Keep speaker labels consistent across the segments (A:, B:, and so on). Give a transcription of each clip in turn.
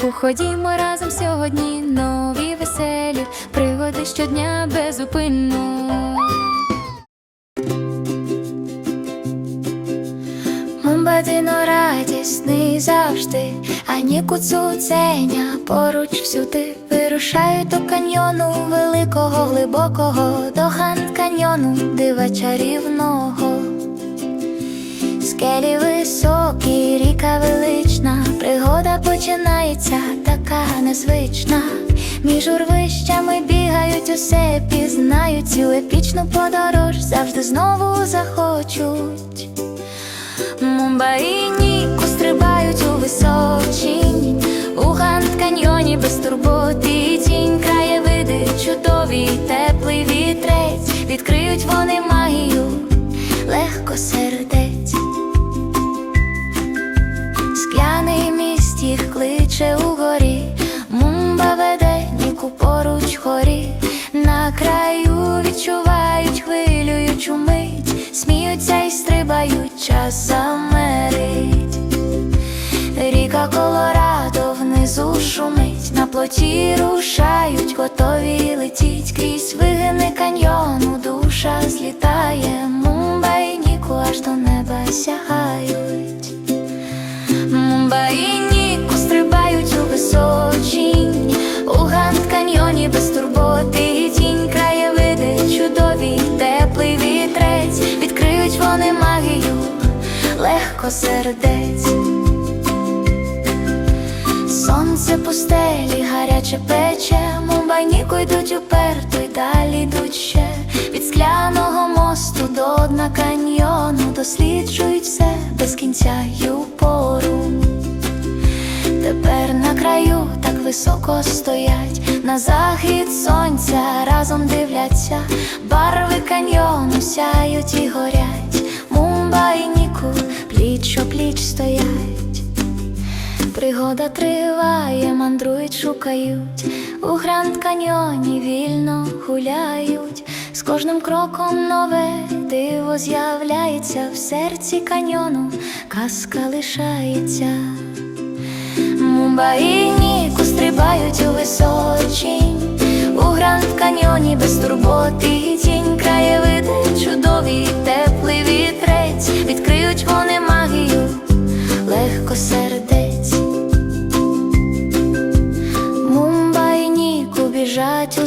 A: Ніку, ходімо разом сьогодні. Нові веселі пригоди щодня безупинно. Мумбадино радісний завжди, а Ніку цуценя поруч всюди вирушають до каньйону великого, глибокого, до гант каньйону, дива чарівного. Скелі високі, ріка велична, пригода починається така незвична. Між урвищами бігають, усе пізнають цю епічну подорож, завжди знову захочуть. Мумба і Ніку стрибають у височінь, у гант каньйоні без турботи і тінь, краєвиди чудові, теплий вітрець, відкриють вони магію, легко сердець. Їх кличе угорі, мумба веде Ніку поруч хорі, на краю відчувають хвилюючу мить, сміються й стрибають, час замерить. Ріка Колорадо внизу шумить, на плоті рушають, готові летіть. Крізь вигини каньйону, душа злітає, мумба і Ніку аж до неба сягають. Вони магію, легко сердець. Сонце пустелі, гаряче пече, мумба й Ніку йдуть уперто й далі йдуть ще від скляного мосту до дна каньйону, досліджують все без кінця й упору. Тепер на краю так високо стоять, на захід сонця разом дивляться, барви каньйону сяють і горять, мумба і Ніку пліч о пліч стоять. Пригода триває, мандрують, шукають, у гранд каньйоні вільно гуляють, з кожним кроком нове диво з'являється. В серці каньйону, казка лишається. Мумба стрибають у височінь, у гранд каньйоні без турботи. Тінь, краєвиди чудові, теплий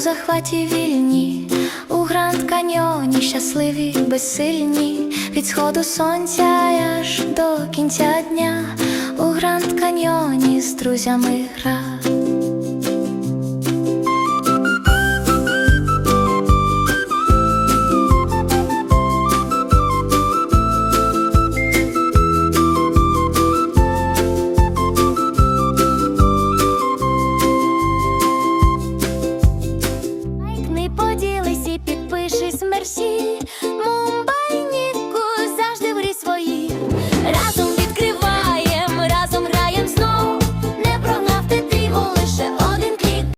A: захваті вільні, у гранд каньйоні щасливі, безсильні, від сходу сонця аж до кінця дня, у гранд каньйоні з друзями гра. лишись мерсі.